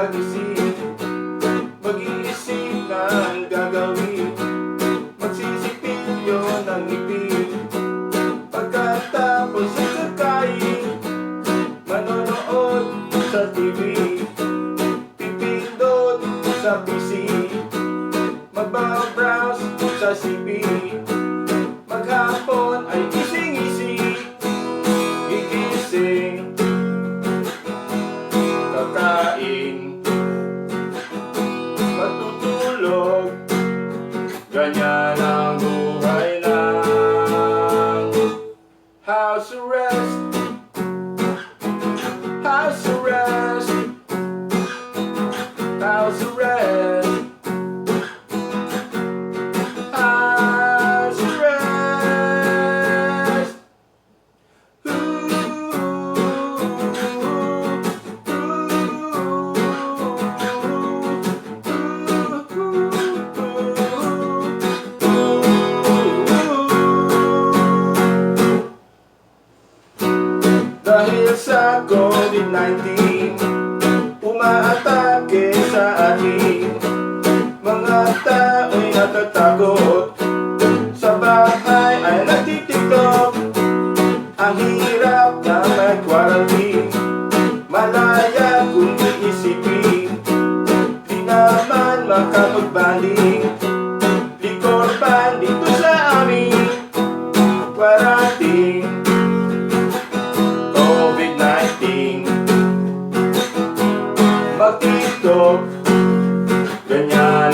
gagising Mag-iisip ng gagawin. Magsisipilyo ng ngipin Pagkatapos ay kakain Manonood sa TV Pipindot sa PC Magbabrowse sa CD house arrest. House arrest. House arrest. Dahil sa COVID-19 Umaatake sa atin Mga tao'y natatakot Sa bahay ay nagtitiktok. Ang hirap na may quarantine Malaya kung iisipin. Di naman makapagbanding ratito. Leña